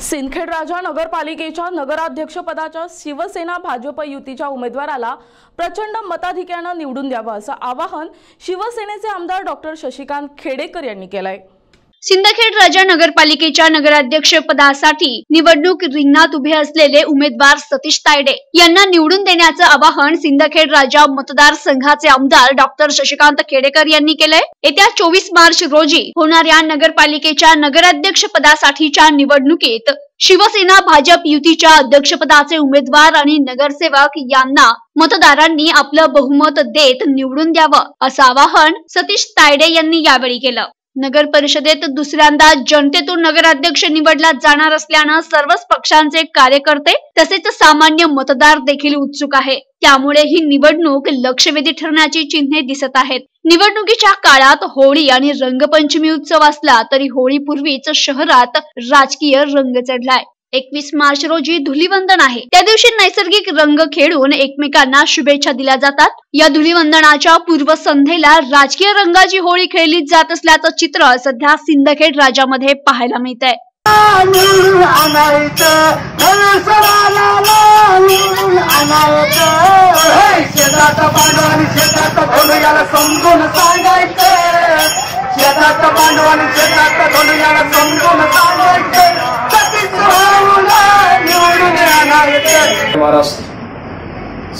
सिंदखेड राजा नगरपालिकेच्या नगराध्यक्षपदाच्या शिवसेना भाजप युतीच्या उमेदवाराला प्रचंड मताधिक्यानं निवडून द्यावं असं आवाहन शिवसेनेचे आमदार डॉक्टर शशिकांत खेडेकर यांनी केलं आहे सिंदखेड राजा नगरपालिकेच्या नगराध्यक्ष पदासाठी निवडणूक रिंगणात उभे असलेले उमेदवार सतीश तायडे यांना निवडून देण्याचं आवाहन सिंदखेड राजा मतदारसंघाचे आमदार डॉक्टर शशिकांत खेडेकर यांनी केलंय. येत्या चोवीस मार्च रोजी होणाऱ्या नगरपालिकेच्या नगराध्यक्ष पदासाठीच्या निवडणुकीत शिवसेना भाजप युतीच्या अध्यक्षपदाचे उमेदवार आणि नगरसेवक यांना मतदारांनी आपलं बहुमत देत निवडून द्यावं असं आवाहन सतीश तायडे यांनी यावेळी केलं. नगर परिषदेत दुसऱ्यांदा जनतेतून नगराध्यक्ष निवडला जाणार असल्यानं सर्वच पक्षांचे कार्यकर्ते तसेच सामान्य मतदार देखील उत्सुक आहे. त्यामुळे ही निवडणूक लक्षवेधी ठरण्याची चिन्हे दिसत आहेत. निवडणुकीच्या काळात होळी आणि रंगपंचमी उत्सव असला तरी होळीपूर्वीच शहरात राजकीय रंग चढलाय. एकवीस मार्च रोजी धुलीवंदन आहे. त्या दिवशी नैसर्गिक रंग खेळून एकमेकांना शुभेच्छा दिल्या जातात. या धुलीवंदनाच्या पूर्वसंध्येला राजकीय रंगाची होळी खेळली जात असल्याचं चित्र सध्या सिंदखेड राजामध्ये पाहायला मिळत आहे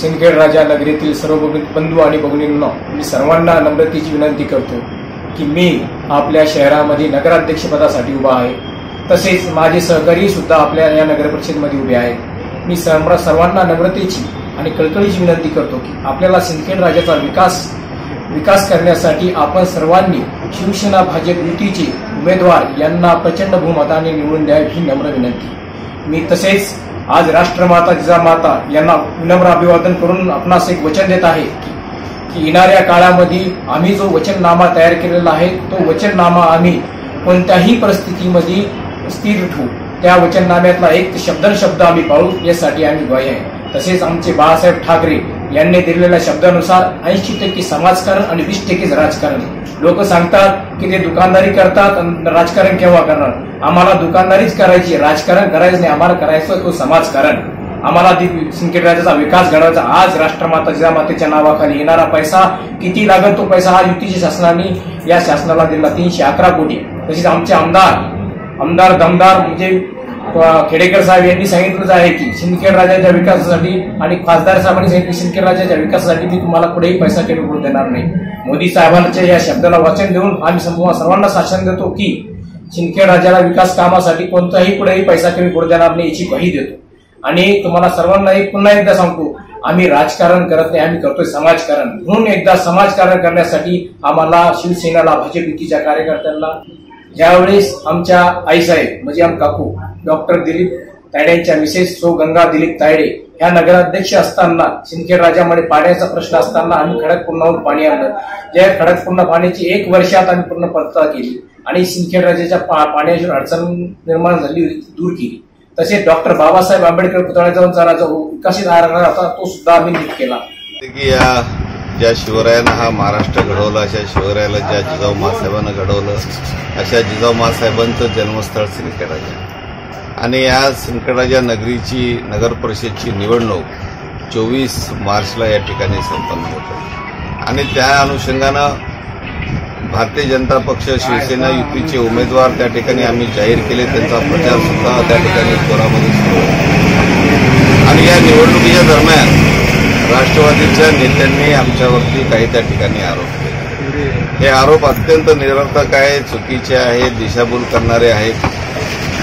सिंदखेड राजा नगरीतील सर्व बंधू- आणि भगिनींना मी सर्वांना नम्रतेची विनंती करतो की मी आपल्या शहरामध्ये नगराध्यक्षपदासाठी उभा आहे. तसेच माझे सहकारी सुद्धा आपल्या या नगर परिषदेमध्ये उभे आहेत. मी सर्व सर्वांना नम्रतेची आणि कळकळीची विनंती करतो की आपल्याला सिंदखेड राजाचा विकास विकास करण्यासाठी आपण सर्वांनी शिवसेना भाजप युतीचे उमेदवार यांना प्रचंड बहुमताने निवडून द्यावी ही नम्र विनंती. मी तसेच आज राष्ट्रमाता जिजामाता यांना विनम्र अभिवादन करून आपणास एक वचन देत आहे की की येणाऱ्या काळामध्ये आम्ही जो वचननामा तयार केलेला आहे तो वचननामा आम्ही कोणत्याही परिस्थितीमध्ये स्थिर ठेवू. त्या वचननाम्यातला एक शब्दन शब्द आम्ही पाळू यासाठी आम्ही ग्वाही आहे. तसेच आमचे बाळासाहेब ठाकरे यांनी दिलेल्या शब्दानुसार ऐंशी टक्के समाजकारण आणि वीस टक्केच राजकारण लोक सांगतात की ते दुकानदारी करतात राजकारण केव्हा करणार? आम्हाला दुकानदारीच करायची राजकारण करायचं नाही. आम्हाला करायचं तो समाजकारण. आम्हाला ती राज्याचा विकास घडवायचा. आज राष्ट्रमाता जिजामातेच्या नावाखाली येणारा पैसा किती लागेल तो पैसा? हा युतीच्या शासनाने या शासनाला दिला. तीनशे अकरा कोटी. तसेच आमचे आमदार आमदार दमदार म्हणजे खेडेकर साहेब यांनी सांगितलंच आहे की सिंदखेड राजाच्या विकासासाठी आणि खासदार साहेबांनी सांगितलं सिंदखेड राजाच्या विकासासाठी मी तुम्हाला कुठेही पैसा कमी करून देणार नाही. मोदी साहेबांच्या या शब्दाला वचन देऊन आम्ही समूह सर्वांना शासन देतो की सिंदखेड राजाला विकास कामासाठी कोणताही कुठेही पैसा कमी करू देणार नाही याची ग्वाही देतो. आणि तुम्हाला सर्वांनाही पुन्हा एकदा सांगतो आम्ही राजकारण करत नाही आम्ही करतोय समाजकारण. म्हणून एकदा समाजकारण करण्यासाठी आम्हाला शिवसेनेला भाजप युतीच्या कार्यकर्त्यांना ज्यावेळेस आमच्या आईसाहेब म्हणजे आम काकू डॉक्टर दिलीप तायडेंच्या मिसेस सो गंगा दिलीप तायडे ह्या नगराध्यक्ष असताना सिंदखेड राजामध्ये पाण्याचा प्रश्न असताना आम्ही खडकपूर्णाहून पाणी आणलं. ज्या खडकपूर्ण पाण्याची एक वर्षात आम्ही पूर्ण पत्ता केली आणि सिंदखेड राजाच्या पा- पाण्याची अडचण निर्माण झाली दूर केली. तसेच डॉक्टर बाबासाहेब आंबेडकर पुतळ्याचा जो हो, विकसित आराखडा होता तो सुद्धा आम्ही नीट केला. की या ज्या शिवरायानं हा महाराष्ट्र घडवला अशा शिवरायाला ज्या जिजाऊ मासाहेबांनं घडवलं अशा जिजाऊ मासाहेबांचं जन्मस्थळ सिंदखेडाच्या आणि या संकटाच्या नगरीची नगर परिषदची निवडणूक चोवीस मार्चला या ठिकाणी संपन्न होते. आणि त्या अनुषंगानं भारतीय जनता पक्ष शिवसेना युतीचे उमेदवार त्या ठिकाणी आम्ही जाहीर केले त्यांचा प्रचार सुद्धा त्या ठिकाणी कोरामध्ये सुरू आणि या निवडणुकीच्या दरम्यान राष्ट्रवादीच्या नेत्यांनी आमच्यावरती काही त्या ठिकाणी आरोप केले. हे आरोप अत्यंत निरर्थक आहे चुकीचे आहेत दिशाभूल करणारे आहेत.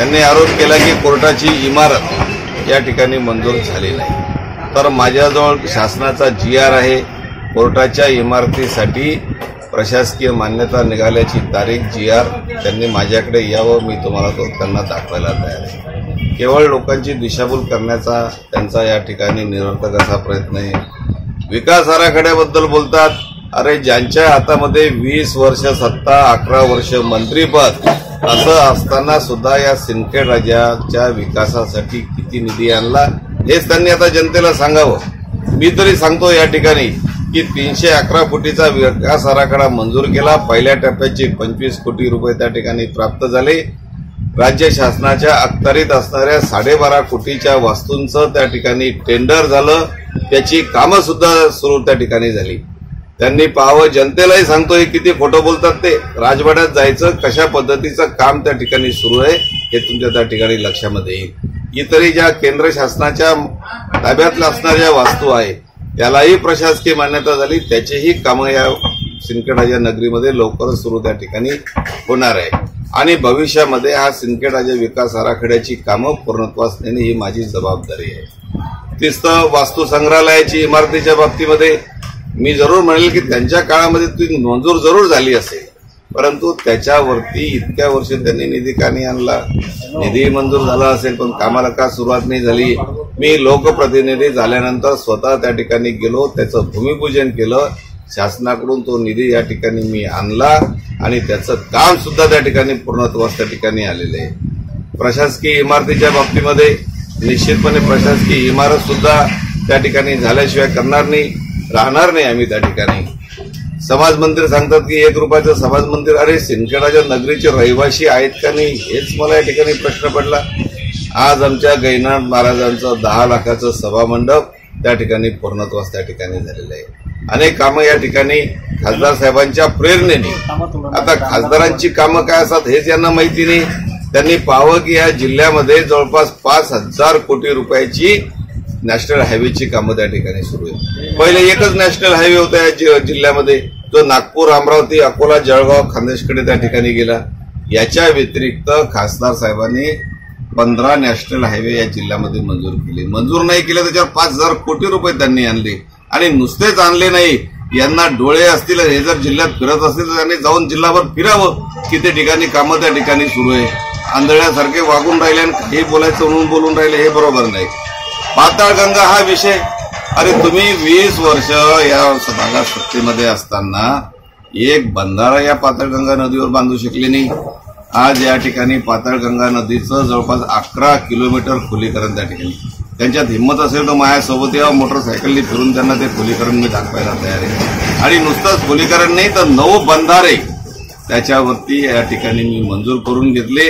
त्यांनी आरोप केला की कोर्टाची इमारत या ठिकाणी मंजूर झाली नाही. तर माझ्याजवळ शासनाचा जी आर आहे कोर्टाच्या इमारतीसाठी प्रशासकीय मान्यता निघाल्याची तारीख जी आर त्यांनी माझ्याकडे यावं मी तुम्हाला तो त्यांना दाखवायला तयार आहे. केवळ लोकांची दिशाभूल करण्याचा त्यांचा या ठिकाणी निरर्थक असा प्रयत्न आहे. विकास आराखड्याबद्दल बोलतात अरे ज्यांच्या हातामध्ये वीस वर्ष सत्ता अकरा वर्ष मंत्रीपद असं असताना सुद्धा या सिंदखेड राज्याच्या विकासासाठी किती निधी आणला हेच त्यांनी आता जनतेला सांगावं. मी तरी सांगतो या ठिकाणी की तीनशे अकरा कोटीचा विकास आराखडा मंजूर केला. पहिल्या टप्प्याचे पंचवीस कोटी रुपये त्या ठिकाणी प्राप्त झाले. राज्य शासनाच्या अखत्यारीत असणाऱ्या साडेबारा कोटीच्या वास्तूंचं त्या ठिकाणी टेंडर झालं. त्याची कामं सुद्धा सुरू त्या ठिकाणी झाली. त्यांनी पाहावं जनतेलाही सांगतोय किती खोटं बोलतात ते. राजवाड्यात जायचं कशा पद्धतीचं काम त्या ठिकाणी सुरू आहे हे तुमच्या त्या ठिकाणी लक्षामध्ये येईल. इतरही ज्या केंद्र शासनाच्या ताब्यातल्या असणाऱ्या वास्तू आहे त्यालाही प्रशासकीय मान्यता झाली त्याचीही कामं या सिंदखेडाच्या नगरीमध्ये लवकरच सुरू त्या ठिकाणी होणार आहे. आणि भविष्यामध्ये हा सिंदखेडाच्या विकास आराखड्याची कामं पूर्णत्वास नेणे ही माझी जबाबदारी आहे. तिसतं वास्तू संग्रहालयाची इमारतीच्या बाबतीमध्ये मी जरूर म्हणेल की त्यांच्या काळामध्ये ती मंजूर जरूर झाली असेल. परंतु त्याच्यावरती इतक्या वर्ष त्यांनी निधी का नाही आणला? निधी मंजूर झाला असेल पण कामाला का सुरुवात नाही झाली? मी लोकप्रतिनिधी झाल्यानंतर स्वतः त्या ठिकाणी गेलो त्याचं भूमिपूजन केलं. शासनाकडून तो निधी या ठिकाणी मी आणला आणि त्याचं काम सुद्धा त्या ठिकाणी पूर्णत्वास त्या ठिकाणी आलेलं आहे. प्रशासकीय इमारतीच्या बाबतीमध्ये निश्चितपणे प्रशासकीय इमारत सुद्धा त्या ठिकाणी झाल्याशिवाय करणार नाही. राहणार नाही आम्ही त्या ठिकाणी. समाज मंदिर सांगतात की एक रुपयाचं समाज मंदिर अरे सिंदखेडाच्या नगरीचे रहिवासी आहेत का नाही? हेच मला या ठिकाणी प्रश्न पडला. आज आमच्या गैनाथ महाराजांचं दहा लाखाचं सभामंडप त्या ठिकाणी पूर्णत्वास त्या ठिकाणी झालेलं आहे. अनेक कामं या ठिकाणी खासदार साहेबांच्या प्रेरणेने. आता खासदारांची कामं काय असतात हेच यांना माहिती नाही. त्यांनी पाहावं की या जिल्ह्यामध्ये जवळपास पाच हजार कोटी रुपयाची नॅशनल हायवेची कामं त्या ठिकाणी सुरू आहेत. पहिले एकच नॅशनल हायवे होता या जिल्ह्यामध्ये. जो नागपूर अमरावती अकोला जळगाव खानदेशकडे त्या ठिकाणी गेला. याच्या व्यतिरिक्त खासदार साहेबांनी पंधरा नॅशनल हायवे या जिल्ह्यामध्ये मंजूर केले. मंजूर नाही केले त्याच्यावर पाच हजार कोटी रुपये त्यांनी आणले. आणि नुसतेच आणले नाही यांना डोळे असतील हे जर जिल्ह्यात फिरत असतील तर त्यांनी जाऊन जिल्हाभर फिरावं की ते ठिकाणी कामं त्या ठिकाणी सुरू आहे. आंधळ्यासारखे वागून राहिले आणि काही बोलायचं म्हणून बोलून राहिले हे बरोबर नाही. पाताळगंगा हा विषय. अरे तुम्ही वीस वर्ष या भागात सत्तेमध्ये असताना एक बंधारा या पाताळगंगा नदीवर बांधू शकले नाही. आज या ठिकाणी पाताळगंगा नदीचं जवळपास अकरा किलोमीटर खोलीकरण त्या ठिकाणी. त्यांच्यात हिंमत असेल तर माझ्यासोबत या मोटरसायकलनी फिरून त्यांना ते खोलीकरण मी दाखवायला तयार आहे. आणि नुसतंच खोलीकरण नाही तर नऊ बंधारे त्याच्यावरती या ठिकाणी मी मंजूर करून घेतले.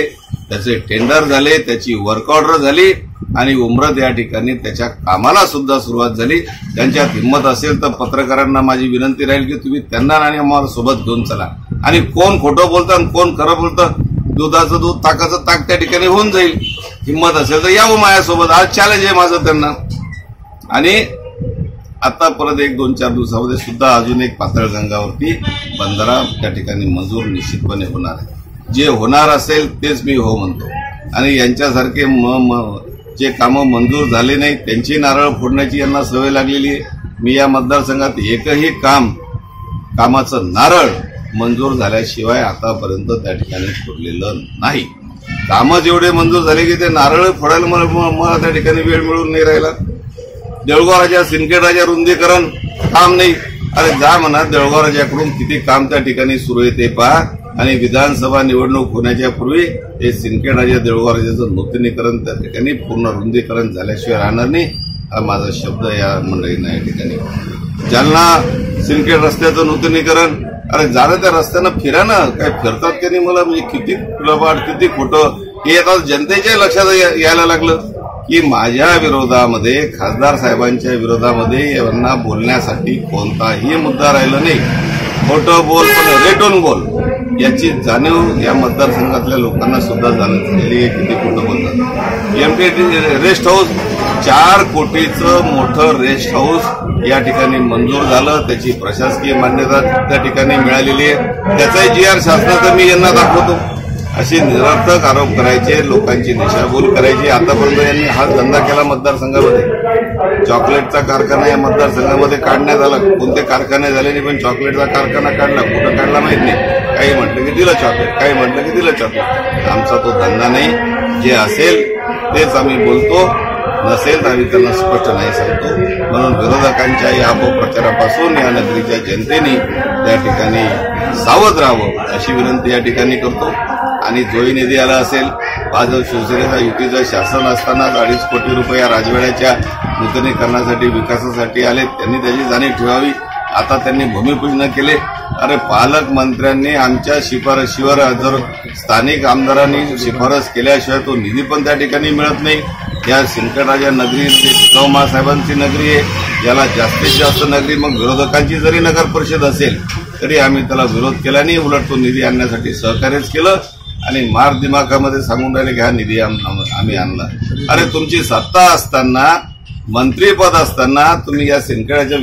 त्याचे टेंडर झाले त्याची वर्क ऑर्डर झाली आणि उमरत या ठिकाणी त्याच्या कामाला सुद्धा सुरुवात झाली. त्यांच्यात हिंमत असेल तर पत्रकारांना माझी विनंती राहील की तुम्ही त्यांना आणि आम्हाला सोबत घेऊन चला. आणि कोण खोटं बोलतं आणि कोण खरं बोलतं दुधाचं दूध ताकाचं ताक त्या ठिकाणी होऊन जाईल. हिंमत असेल तर यावं माझ्यासोबत. आज चॅलेंज आहे माझं त्यांना. आणि आता परत एक दोन चार दिवसामध्ये सुद्धा अजून एक पातळ गंगावरती बंदरा त्या ठिकाणी मंजूर निश्चितपणे होणार आहे. जे होणार असेल तेच मी हो म्हणतो. आणि यांच्यासारखे जे कामं मंजूर झाले नाही त्यांची नारळ फोडण्याची यांना सवय लागलेली आहे. मी या मतदारसंघात एकही काम कामाचं नारळ मंजूर झाल्याशिवाय आतापर्यंत त्या ठिकाणी फोडलेलं नाही. कामं जेवढे मंजूर झाले की ते नारळ फोडायला मला त्या ठिकाणी वेळ मिळून नाही राहिला. देळगाव राजा सिंदखेड राजा रुंदीकरण काम नाही. अरे जा म्हणा देळगाव राजाकडून किती काम त्या ठिकाणी सुरू आहे ते पहा. आणि विधानसभा निवडणूक होण्याच्या पूर्वी हे सिंदखेड राजा देळगाव नूतनीकरण त्या ठिकाणी पूर्ण रुंदीकरण झाल्याशिवाय राहणार नाही हा माझा शब्द या मंडळींना या ठिकाणी. जालना सिंदखेड रस्त्याचं नूतनीकरण अरे जाणं त्या रस्त्यानं फिरा ना काय फिरतात की नाही मला? म्हणजे किती लबाड किती खोटं हे आता जनतेच्या लक्षात यायला लागलं की माझ्या विरोधामध्ये खासदार साहेबांच्या विरोधामध्ये यांना बोलण्यासाठी कोणताही मुद्दा राहिला नाही. खोटं बोल पण रेटून बोल. याची जाणीव या मतदारसंघातल्या लोकांना सुद्धा झालेली आहे किती कुठं बोलतात एमटीटी रेस्ट हाऊस चार कोटीचं मोठं रेस्ट हाऊस या ठिकाणी मंजूर झालं. त्याची प्रशासकीय मान्यता त्या ठिकाणी मिळालेली आहे. त्याचाही जी आर शासनाचा मी यांना दाखवतो. असे निरर्थक आरोप करायचे लोकांची दिशाभूल करायची. आतापर्यंत यांनी हा धंदा केला मतदारसंघामध्ये. चॉकलेटचा कारखाना या मतदारसंघामध्ये काढण्यात आला. कोणते कारखाने झाले नाही पण चॉकलेटचा कारखाना काढला. कुठं काढला माहीत नाही. काही म्हटलं की दिलं चॉकलेट काही म्हटलं की दिलं चॉकलेट आमचा तो धंदा नाही. जे असेल तेच आम्ही बोलतो. नसेल तर आम्ही त्यांना स्पष्ट नाही सांगतो. म्हणून विरोधकांच्या या अपप्रचारापासून या नगरीच्या जनतेने त्या ठिकाणी सावध राहावं अशी विनंती या ठिकाणी करतो. आणि जोई निधी आला असेल आज शिवसेनेचा युतीचं शासन असतानाच अडीच कोटी रुपये या राजवाड्याच्या नूतनीकरणासाठी विकासासाठी आले त्यांनी त्याची जाणीव ठेवावी. आता त्यांनी भूमिपूजन केले. अरे पालकमंत्र्यांनी आमच्या शिफारशीवर जर स्थानिक आमदारांनी शिफारस केल्याशिवाय तो निधी पण त्या ठिकाणी मिळत नाही. या सिंकटराजा नगरी जिजाऊ साहेबांची नगरी आहे याला जास्तीत जास्त नगरी मग विरोधकांची जरी नगर परिषद असेल तरी आम्ही त्याला विरोध केला नाही. उलट तो निधी आणण्यासाठी सहकार्यच केलं आणि मार दिमाखामध्ये सांगून राहिले की हा निधी आम्ही आणला. अरे तुमची सत्ता असताना मंत्रीपद असताना तुम्ही या सिंदखेड्याच्या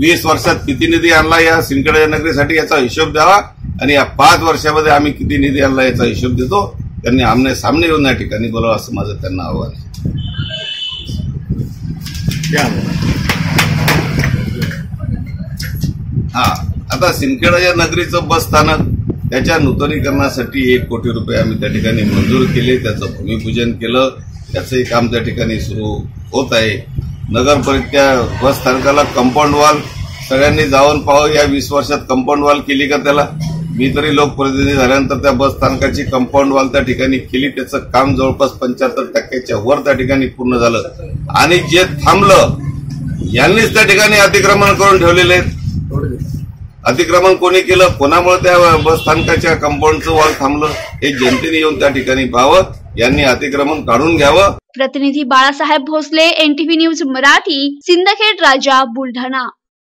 वीस वर्षात किती निधी आणला या सिंदखेड्या नगरीसाठी याचा हिशोब द्यावा आणि या पाच वर्षामध्ये आम्ही किती निधी आणला याचा हिशोब देतो. त्यांनी आमने सामने येऊन या ठिकाणी बोलावं असं माझं त्यांना आव्हान आहे. हा आता सिंदखेडा नगरीचं बस स्थानक त्याच्या नूतनीकरणासाठी एक कोटी रुपये आम्ही त्या ठिकाणी मंजूर केले त्याचं भूमिपूजन केलं त्याचंही काम त्या ठिकाणी सुरू होत आहे. नगर बस स्थानकाला कंपाऊंड वॉल सगळ्यांनी जाऊन पाहावं या वीस वर्षात कंपाऊंड वॉल केली का त्याला? मी तरी लोकप्रतिनिधी झाल्यानंतर त्या बस स्थानकाची कंपाऊंड वॉल त्या ठिकाणी केली. त्याचं काम जवळपास पंच्याहत्तर टक्क्याच्या वर त्या ठिकाणी पूर्ण झालं. आणि जे थांबलं यांनीच त्या ठिकाणी अतिक्रमण करून ठेवलेले आहेत. अतिक्रमण कोणी केलं? कोणामुळे त्या बस स्थानकाच्या कंपाऊंडचं वॉल थांबलं? हे जनतेने येऊन त्या ठिकाणी पाहावं. यांनी अतिक्रमण काढून घ्यावं. प्रतिनिधी बाळासाहेब भोसले एनटीव्ही न्यूज मराठी सिंदखेड राजा बुलढाणा.